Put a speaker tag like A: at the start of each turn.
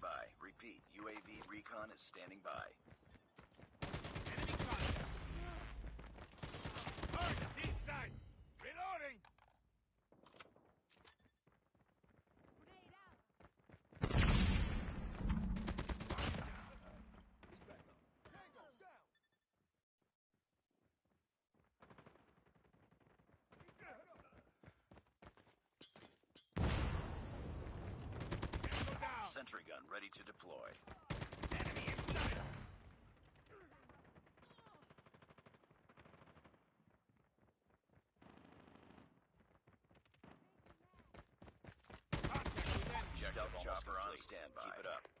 A: by.
B: Repeat, UAV recon is standing by.
A: Sentry gun ready to deploy.
B: Enemy inside. Contact with.
A: Stealth
B: Objective
A: chopper on standby.
B: Keep
A: Keep
B: it
A: it